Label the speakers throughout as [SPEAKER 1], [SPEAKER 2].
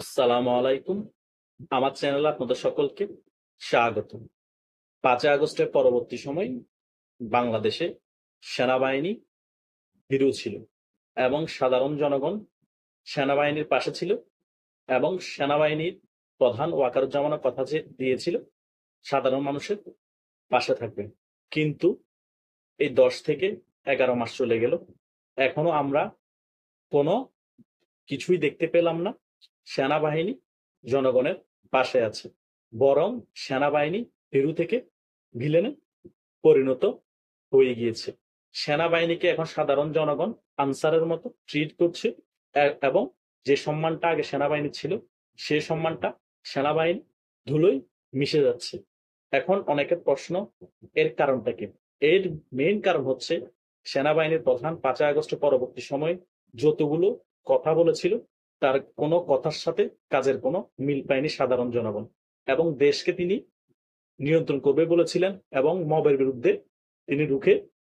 [SPEAKER 1] আসসালামু আলাইকুম। আমার চ্যানেলে আপনাদের সকলকে স্বাগত পাঁচই আগস্টের পরবর্তী সময় বাংলাদেশে সেনাবাহিনী ভীরু ছিল এবং সাধারণ জনগণ সেনাবাহিনীর পাশে ছিল এবং সেনাবাহিনীর প্রধান ওয়াকারুজ্জামানের কথা যে দিয়েছিল, সাধারণ মানুষের পাশে থাকবে। কিন্তু এই দশ থেকে এগারো মাস চলে গেল। এখনও আমরা কোনো কিছুই দেখতে পেলাম না। সেনাবাহিনী জনগণের পাশে আছে। বরং সেনাবাহিনী হিরু থেকে ভিলেনে পরিণত হয়ে গিয়েছে। সেনাবাহিনীকে এখন সাধারণ জনগণ আনসারের মতো ট্রিট করছে এবং যে সম্মানটা আগে সেনাবাহিনী ছিল সেই সম্মানটা সেনাবাহিনী ধুলোই মিশে যাচ্ছে। এখন অনেকের প্রশ্ন, এর কারণটা কি? এর মেইন কারণ হচ্ছে, সেনাবাহিনীর প্রধান পাঁচই আগস্ট পরবর্তী সময়ে যতগুলো কথা বলেছিল তার কোনো কথার সাথে কাজের কোনো মিল পায়নি সাধারণ জনগণ। এবং দেশকে তিনি নিয়ন্ত্রণ করবে বলেছিলেন এবং মবের বিরুদ্ধে তিনি রুখে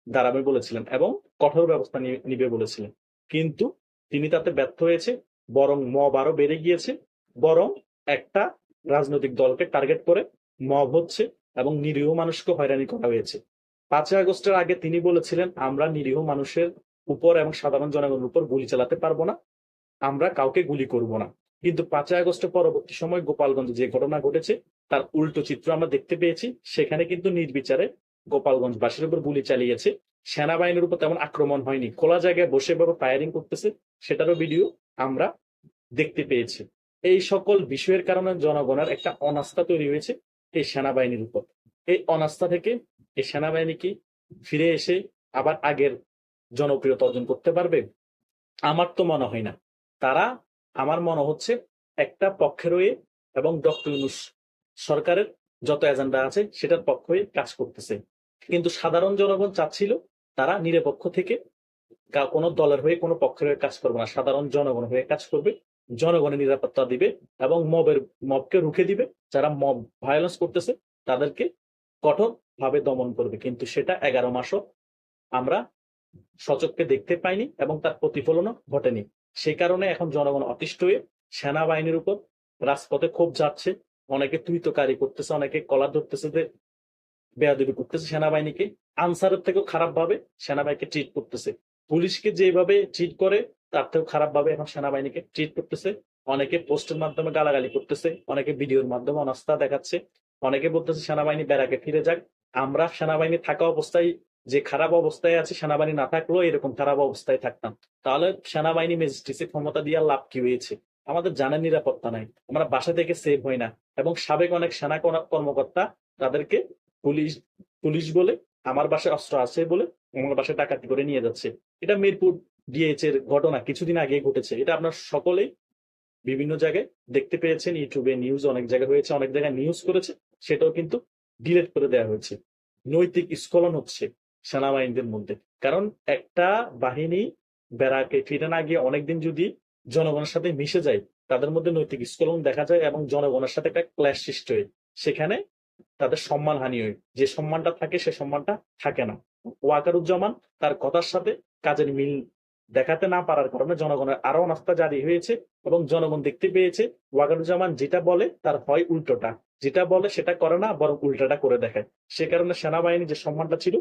[SPEAKER 1] দাঁড়াবে বলেছিলেন এবং কঠোর ব্যবস্থা নিবে বলেছিলেন। কিন্তু তিনি তাতে ব্যর্থ হয়েছে, বরং মব আরও বেড়ে গিয়েছে, বরং একটা রাজনৈতিক দলকে টার্গেট করে মব হচ্ছে এবং নিরীহ মানুষকে হয়রানি করা হয়েছে। পাঁচই আগস্টের আগে তিনি বলেছিলেন, আমরা নিরীহ মানুষের উপর এবং সাধারণ জনগণের উপর গুলি চালাতে পারব না। আমরা কাউকে গুলি করব না। কিন্তু পাঁচই আগস্ট পরবর্তী সময় গোপালগঞ্জে যে ঘটনা ঘটেছে, তার উল্টো চিত্র আমরা দেখতে পেয়েছি। সেখানে কিন্তু নির্বিচারে গোপালগঞ্জ বাসীর উপর গুলি চালিয়েছে। সেনাবাহিনীর উপর তেমন আক্রমণ হয়নি। খোলা জায়গায় বসে ভাবে ফায়ারিং করতেছে, সেটারও ভিডিও আমরা দেখতে পেয়েছি। এই সকল বিষয়ের কারণে জনগণের একটা অনাস্থা তৈরি হয়েছে এই সেনাবাহিনীর উপর। এই অনাস্থা থেকে এই সেনাবাহিনী কি ফিরে এসে আবার আগের জনপ্রিয়তা অর্জন করতে পারবে? আমার তো মনে হয় না। তারা আমার মনে হচ্ছে একটা পক্ষে রয়ে এবং ডক্টর ইউনুস সরকারের যত এজেন্ডা আছে সেটার পক্ষ হয়ে কাজ করতেছে। কিন্তু সাধারণ জনগণ চাচ্ছিল তারা নিরপেক্ষ থেকে কোনো দলের হয়ে, কোনো পক্ষের হয়ে কাজ করবে না। সাধারণ জনগণ হয়ে কাজ করবে, জনগণের নিরাপত্তা দিবে এবং মবের, মবকে রুখে দিবে। যারা মব ভায়োলেন্স করতেছে তাদেরকে কঠোর ভাবে দমন করবে। কিন্তু সেটা এগারো মাসও আমরা সচককে দেখতে পাইনি এবং তার প্রতিফলনও ঘটেনি। সেই কারণে এখন জনগণ অতিষ্ঠ হয়ে সেনাবাহিনীর উপর রাজপথে ক্ষোভ যাচ্ছে। অনেকে তুইতকারী করতেছে, অনেকে কলার ধরতেছে, যে বেয়াদবি করতেছে সেনাবাহিনীকে। আনসারের থেকেও খারাপ ভাবে সেনাবাহিনীকে ট্রিট করতেছে। পুলিশকে যেভাবে ট্রিট করে, তার থেকেও খারাপ ভাবে এখন সেনাবাহিনীকে ট্রিট করতেছে। অনেকে পোস্টের মাধ্যমে গালাগালি করতেছে, অনেকে ভিডিওর মাধ্যমে অনাস্থা দেখাচ্ছে। অনেকে বলতেছে, সেনাবাহিনী ব্যারাকে ফিরে যাক। আমরা সেনাবাহিনী থাকা অবস্থায় যে খারাপ অবস্থায় আছে, সেনাবাহিনী না থাকলেও এরকম খারাপ অবস্থায় থাকতাম। তাহলে সেনাবাহিনী ম্যাজিস্ট্রেসি ক্ষমতা দিয়ে লাভ কি হয়েছে? আমাদের জানের নিরাপত্তা নাই। আমরা বাসা থেকে সেভ হই না। এবং সাবেক অনেক সেনা কর্মকর্তা তাদেরকে পুলিশ পুলিশ বলে, আমার বাসায় অস্ত্র আছে বলে আমার বাসায় ডাকাতি করে নিয়ে যাচ্ছে। এটা মিরপুর ডিএইচ এর ঘটনা, কিছুদিন আগে ঘটেছে। এটা আপনার সকলেই বিভিন্ন জায়গায় দেখতে পেয়েছেন। ইউটিউবে নিউজ অনেক জায়গায় হয়েছে, অনেক জায়গায় নিউজ করেছে। সেটাও কিন্তু ডিলেট করে দেওয়া হয়েছে। নৈতিক স্খলন হচ্ছে। সেনাবাহিনীদের মধ্যে। কারণ একটা বাহিনী বেড়াকে ফিরে না গিয়ে অনেকদিন যদি জনগণের সাথে মিশে যায়, তাদের মধ্যে নৈতিক স্খলন দেখা যায় এবং জনগণের সাথে একটা ক্ল্যাশ সৃষ্টি হয়। সেখানে তাদের সম্মান হানি হয়। যে সম্মানটা থাকে, সে সম্মানটা থাকে না। ওয়াকারুজ্জামান তার কথার সাথে কাজের মিল দেখাতে না পারার কারণে জনগণের আরও অনাস্থা জারি হয়েছে এবং জনগণ দেখতে পেয়েছে, ওয়াকারুজ্জামান যেটা বলে তার হয় উল্টোটা। যেটা বলে সেটা করে না, বরং উল্টাটা করে দেখায়। সে কারণে সেনাবাহিনী যে সম্মানটা ছিল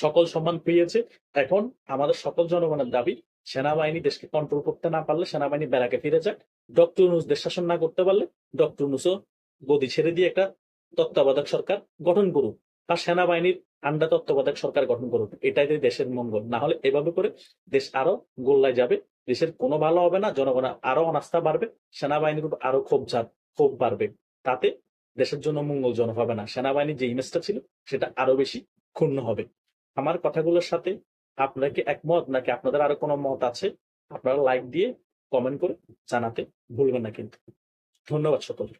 [SPEAKER 1] সকল সম্মান পেয়েছে। এখন আমাদের সকল জনগণের দাবি, সেনাবাহিনী দেশকে কন্ট্রোল করতে না পারলে সেনাবাহিনী বেড়াকে ফিরে যাক। ডক্টর নুস দেশ শাসন না করতে পারলে ডক্টর ইউনুসও গদি ছেড়ে দিয়ে একটা তত্ত্বাবধায়ক সরকার গঠন করুক বা সেনাবাহিনীর আন্ডা তত্ত্বাবধায়ক সরকার গঠন করুক। এটাই দেশের মঙ্গল। না হলে এভাবে করে দেশ আরও গোল্লায় যাবে, দেশের কোনো ভালো হবে না, জনগণের আরও অনাস্থা বাড়বে, সেনাবাহিনীর উপর আরও ক্ষোভ যা ক্ষোভ বাড়বে। তাতে দেশের জন্য মঙ্গলজনক হবে না। সেনাবাহিনীর যে ইমেজটা ছিল, সেটা আরও বেশি ক্ষুণ্ণ হবে। আমার কথাগুলোর সাথে আপনাকে একমত নাকি আপনাদের আরও কোনো মত আছে? আপনারা লাইক দিয়ে কমেন্ট করে জানাতে ভুলবেন না কিন্তু। ধন্যবাদ সকলকে।